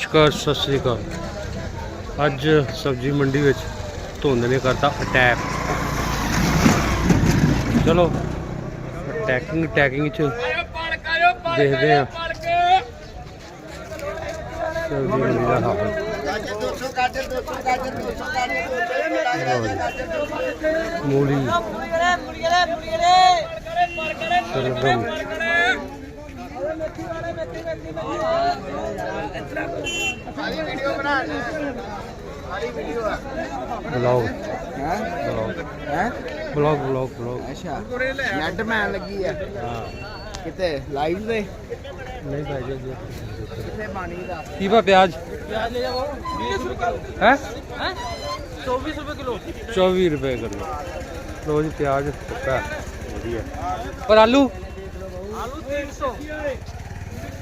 ਨਮਸਕਾਰ ਸਤਿ ਸ੍ਰੀ ਅਕਾਲ। ਅੱਜ ਸਬਜ਼ੀ ਮੰਡੀ ਵਿੱਚ ਧੁੰਦ ਨੇ ਕਰਤਾ ਅਟੈਕ ਚਲੋ ਅਟੈਕਿੰਗ ਟੈਕਿੰਗ ਚ ਦੇਖਦੇ ਆ ਸਬਜ਼ੀ ਮੰਡੀ ਦਾ ਹਾਲ। ਮੂਲੀ। ਸ਼ਲਗਮ ਬਲੌਗ ਬਲੌਗ ਹੈ ਬਲੌਗ ਬਲੌਗ چوبی روپے کلو 24 روپے کلو لو جی پیاز پکا ہے آلو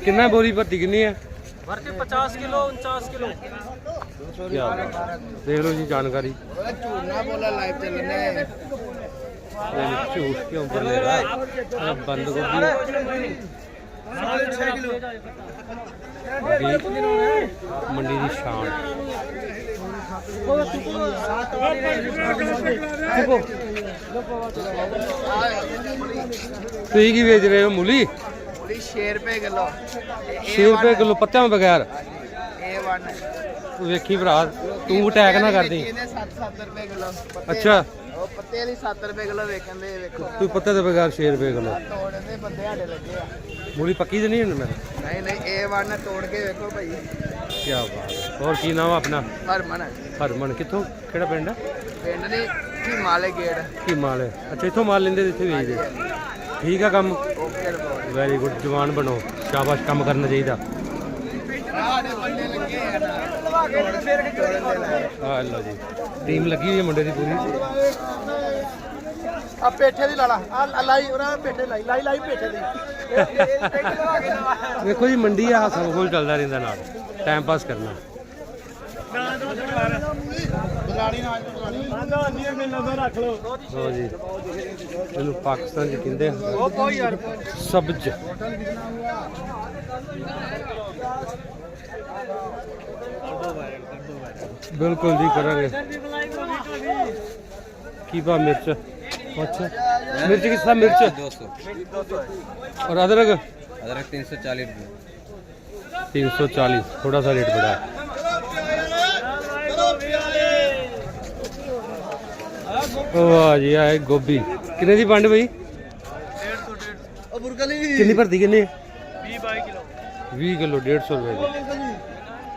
ਕਿੰਨਾ ਬੋਰੀ ਭਰਤੀ ਕਿੰਨੀ ਹੈ? ਭਰਤੀ 50 ਕਿਲੋ 49 ਕਿਲੋ। ਦੇਖ ਲਓ ਜੀ ਜਾਣਕਾਰੀ। ਝੂਠਾ ਬੋਲਾ ਲਾਈਵ ਚੱਲਣਾ ਇਹ ਝੂਠ ਕਿਉਂ ਬੋਲੇਗਾ ਇਹ ਬੰਦ ਗੋਭੀ 6 ਕਿਲੋ। ਮੰਡੀ ਦੀ ਸ਼ਾਨ। ਤੁਸੀਂ ਕੀ ਵੇਚ ਰਹੇ ਹੋ ਮੂਲੀ? ਪੂਰੀ 6 ਰੁਪਏ ਕਿਲੋ। 6 ਰੁਪਏ ਕਿਲੋ ਪੱਤਿਆਂ ਤੋਂ ਬਗੈਰ? A1 ਵੇਖੀ ਭਰਾ ਤੂੰ ਅਟੈਕ ਨਾ ਕਰਦੀ। ਇਹਨੇ 7-7 ਰੁਪਏ ਕਿਲੋ। ਅੱਛਾ। ਉਹ ਪੱਤੇ ਲਈ 7 ਰੁਪਏ ਕਿਲੋ ਵੇਚਣ ਦੇ ਵੇਖੋ। ਤੂੰ ਪੱਤੇ ਤੋਂ ਬਗੈਰ 6 ਰੁਪਏ ਕਿਲੋ। ਤੋੜਨ ਦੇ ਬੰਦੇ ਸਾਡੇ ਲੱਗੇ ਆ। ਮੂਲੀ ਪੱਕੀ ਤੇ ਨਹੀਂ ਹੁਣ ਮੈਂ? ਨਹੀਂ ਨਹੀਂ A1 ਤੋੜ ਕੇ ਵੇਖੋ ਭਾਈ। ਕੀ ਬਾਤ ਹੈ ਹੋਰ ਕੀ ਨਾਮ ਆ ਆਪਣਾ ਹਰਮਨ ਹਰਮਨ ਕਿੱਥੋਂ ਕਿਹੜਾ ਪਿੰਡ ਹੈ ਪਿੰਡ ਨੇ ਕੀ ਮਾਲੇ ਗੇੜ ਕੀ ਮਾਲ ਹੈ ਅੱਛਾ ਇੱਥੋਂ ਮਾਲ ਲੈਂਦੇ ਤੇ ਇੱਥੇ ਵੇਚਦੇ ਠੀਕ ਆ ਕੰਮ ਓਕੇ ਰਿਪੋਰਟ ਵੈਰੀ ਗੁੱਡ ਜਵਾਨ ਬਣੋ ਸ਼ਾਬਾਸ਼ ਕੰਮ ਕਰਨਾ ਚਾਹੀਦਾ ਸਾਡੇ ਬੰਦੇ ਲੱਗੇ ਆ ਨਾ ਤੋੜ ਫਿਰ ਤੋੜਨ ਦੇ ਲੈ ਆ ਲਓ ਜੀ ਟੀਮ ਲੱਗੀ ਹੋਈ ਹੈ ਮੁੰਡੇ ਦੀ ਪੂਰੀ ਆ ਪੇਠੇ ਦੀ ਲਾਲਾ ਆ ਲਾਈ ਉਹਨਾਂ ਪੇਠੇ ਲਾਈ ਲਾਈ ਲਾਈ ਪੇਠੇ ਦੀ ਵੇਖੋ ਜੀ ਮੰਡੀ ਆ ਸਭ ਕੁਝ ਚੱਲਦਾ ਰਹਿੰਦਾ ਨਾਲ ਟਾਈਮ ਪਾਸ ਕਰਨਾ ਬੁਲਾੜੀ ਨਾਲ ਬੁਲਾੜੀ ਆਂਦਾ ਨਹੀਂ ਮੈਂ ਨਜ਼ਰ ਰੱਖ ਲਓ ਲਓ ਜੀ ਇਹਨੂੰ ਪਾਕਿਸਤਾਨ ਚ ਕਹਿੰਦੇ ਆ ਉਹ ਕੋਈ ਯਾਰ ਸਬਜ ਬਿਲਕੁਲ ਜੀ ਕਰਾਂਗੇ ਕੀ ਪਾ ਮਿਰਚ ਅੱਛਾ ਮਿਰਚ ਕਿਸ ਤਰ੍ਹਾਂ ਮਿਰਚ दो सौ और अदरक अदरक तीन सौ चालीस रुपये तीन सौ चालीस थोड़ा सा रेट बढ़ा है ओ वाह जी आए गोभी कितने दी पंड भाई ਉਹ ਬੁਰਗਲੀ ਕਿੰਨੀ ਭਰਤੀ ਕਿੰਨੀ 20 22 ਕਿਲੋ 20 ਕਿਲੋ 150 ਰੁਪਏ ਦੀ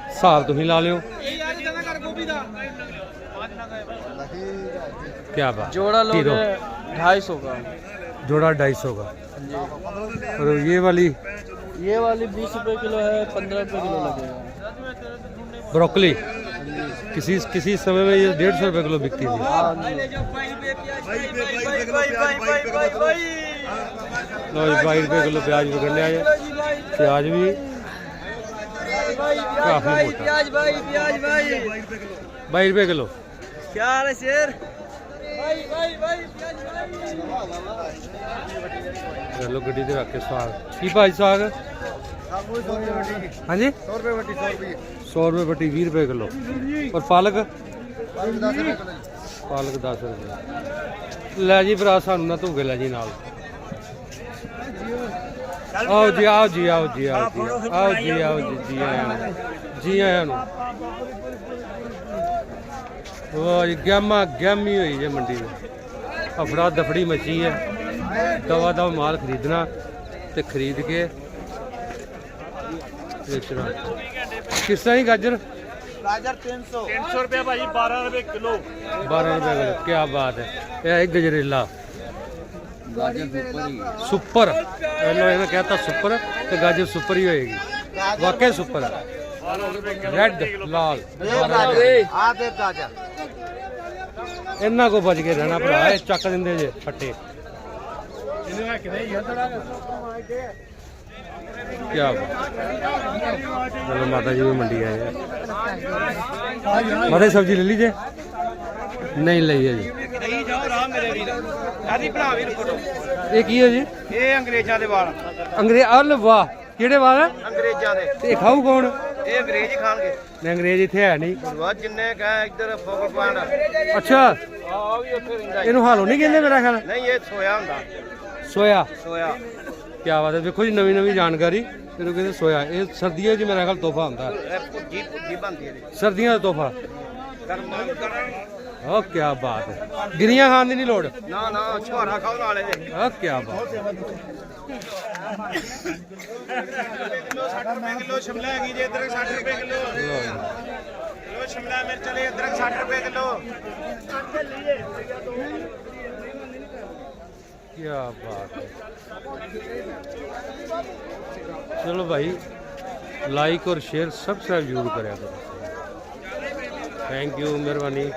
ਹਿਸਾਬ ਤੁਸੀਂ ਲਾ ਲਿਓ ਇਹ ਯਾਰ ਕਿੰਨਾ ਕਰ ਗੋਭੀ ਦਾ ਕੀ ਬਾਤ जोड़ा लोगे हीरो। ढाई सौ का जोड़ा ढाई सौ का और ये वाली یہ والی بیس روپے کلو ہے پندرہ روپے کلو لگے گا۔ بروکلی۔ کسی کسی سمے میں یہ ڈیڑھ سو روپے کلو بکتی تھی۔ ہاں جی۔ جی، بائی روپے کلو پیاز پکڑنے آئے۔ پیاز بھی کافی روپے کلو۔ کیا شیر ਲੋ ਗੱਡੀ ਦੇ ਰੱਖ ਕੇ ਸਾਗ ਕੀ ਭਾਜੀ ਸਾਗ ਹਾਂਜੀ? 100 ਰੁਪਏ ਵੱਟੀ 100 ਰੁਪਏ। 100 ਰੁਪਏ ਵੱਟੀ 20 ਰੁਪਏ ਕਿਲੋ। ਔਰ ਪਾਲਕ ਪਾਲਕ 10 ਰੁਪਏ ਲੈ ਜੀ ਭਰਾ ਸਾਨੂੰ ਨਾ ਧੂਗੇ ਲੈ ਜੀ ਨਾਲ। ਆਓ ਜੀ ਆਓ ਜੀ ਆਓ ਜੀ ਆਓ ਜੀ। ਆਓ ਜੀ ਆਓ ਜੀ ਜੀ ਆਇਆਂ ਨੂੰ। ਜੀ ਆਇਆਂ ਨੂੰ। ਵਾਹ ਜੀ ਗਾਮਾ ਗਾਮੀ ਹੋਈ ਜੇ ਮੰਡੀ ਵਿੱਚ। ਅਫੜਾ ਦਫੜੀ ਮਚੀ ਹੈ ਦਵਾ ਦਵਾ ਮਾਲ ਖਰੀਦਣਾ ਤੇ ਖਰੀਦ ਕੇ ਵੇਚਣਾ। ਕਿਸ ਤਰ੍ਹਾਂ ਹੀ ਗਾਜਰ? ਗਾਜਰ 300 300 ਰੁਪਏ ਭਾਜੀ 12 ਰੁਪਏ ਕਿਲੋ। 12 ਰੁਪਏ ਕਿਲੋ ਕੀ ਬਾਤ ਹੈ। ਇਹ ਹੈ ਗਜਰੇਲਾ। ਸੁਪਰ ਇਹਨੂੰ ਇਹਨੇ ਕਹਤਾ ਸੁਪਰ ਤੇ ਗਾਜਰ ਸੁਪਰ ਹੀ ਹੋਏਗੀ। ਵਾਕਈ ਸੁਪਰ ਰੈੱਡ ਲਾਲ। ਆ ਦੇ ਗਾਜਰ। ਇਹਨਾਂ ਕੋ ਬਚ ਕੇ ਰਹਿਣਾ ਭਰਾ ਇਹ ਚੱਕ ਦਿੰਦੇ ਜੇ ਫੱਟੇ। ਇਹਨੂੰ ਕਿਹਦੇ ਯਾਰ ਤੜਾ ਕੀ ਬਾਤ ਚਲੋ ਮਾਤਾ ਜੀ ਵੀ ਮੰਡੀ ਆਏ ਆ। ਮਾਤਾ ਸਬਜ਼ੀ ਲੈ ਲਈ ਜੇ ਨਹੀਂ ਲਈ ਹੈ ਜੀ। ਨਹੀਂ ਜਾਓ ਰਾਮ ਮੇਰੇ ਵੀਰ ਆਦੀ ਭਰਾ ਵੀਰ ਫੋਟੋ ਇਹ ਕੀ ਹੈ ਜੀ? ਇਹ ਅੰਗਰੇਜ਼ਾਂ ਦੇ ਵਾਲ। ਅੰਗਰੇਜ਼ ਅਲ ਵਾਹ। ਕਿਹੜੇ ਵਾਲ ਅੰਗਰੇਜ਼ਾਂ ਦੇ। ਤੇ ਖਾਊ ਕੌਣ? ਇਹ ਅੰਗਰੇਜ਼ ਹੀ ਖਾਣਗੇ। ਨੇ ਅੰਗਰੇਜ਼ ਇੱਥੇ ਹੈ ਨਹੀਂ। ਵਾ ਜਿੰਨੇ ਕਹੇ ਇੱਧਰ ਫੋਕਲ ਪੁਆਇੰਟ ਅੱਛਾ। ਆ ਵੀ ਉੱਥੇ ਰਹਿੰਦਾ ਇਹਨੂੰ ਹਾਲੋ ਨਹੀਂ ਕਹਿੰਦੇ ਮੇਰਾ ਖਿਆਲ। ਨਹੀਂ ਇਹ ਸੋਇਆ ਹੁੰਦਾ। ਸੋਇਆ। ਸੋਇਆ। ਕੀ ਬਾਤ ਹੈ। ਵੇਖੋ ਜੀ ਨਵੀਂ ਨਵੀਂ ਜਾਣਕਾਰੀ। ਇਹਨੂੰ ਕਹਿੰਦੇ ਸੋਇਆ? ਇਹ ਸਰਦੀਆਂ 'ਚ ਮੇਰਾ ਖਿਆਲ ਤੋਹਫਾ ਹੁੰਦਾ। ਭੁੱਜੀ ਭੁੱਜੀ ਬਣਦੀ ਇਹਦੀ। ਸਰਦੀਆਂ ਦਾ ਤੋਹਫਾ? ਕਰਮਾ ਓ ਕੀ ਬਾਤ ਹੈ। ਗਿਰੀਆਂ ਖਾਣ ਦੀ ਨਹੀਂ ਲੋੜ? ਨਾ ਨਾ ਛੁਹਾਰਾ ਖਾਓ ਨਾਲੇ ਦੇ ਓ ਕੀ ਬਾਤ ਹੈ। ਕਿਲੋ 60 ਰੁਪਏ ਕਿਲੋ ਸ਼ਿਮਲਾ ਹੈਗੀ ਜੇ ਅਦਰਕ 60 ਰੁਪਏ ਕਿਲੋ। ਕਿਲੋ ਸ਼ਿਮਲਾ ਮਿਰਚ ਲਈ ਅਦਰਕ 60 ਰੁਪਏ ਕਿਲੋ। ਕੀ ਬਾਤ ਹੈ। ਚਲੋ ਭਾਈ ਲਾਈਕ ਔਰ ਸ਼ੇਅਰ ਸਬਸਕ੍ਰਾਈਬ ਜ਼ਰੂਰ ਕਰਿਆ ਕਰੋ। ਥੈਂਕ ਯੂ ਮਿਹਰਬਾਨੀ।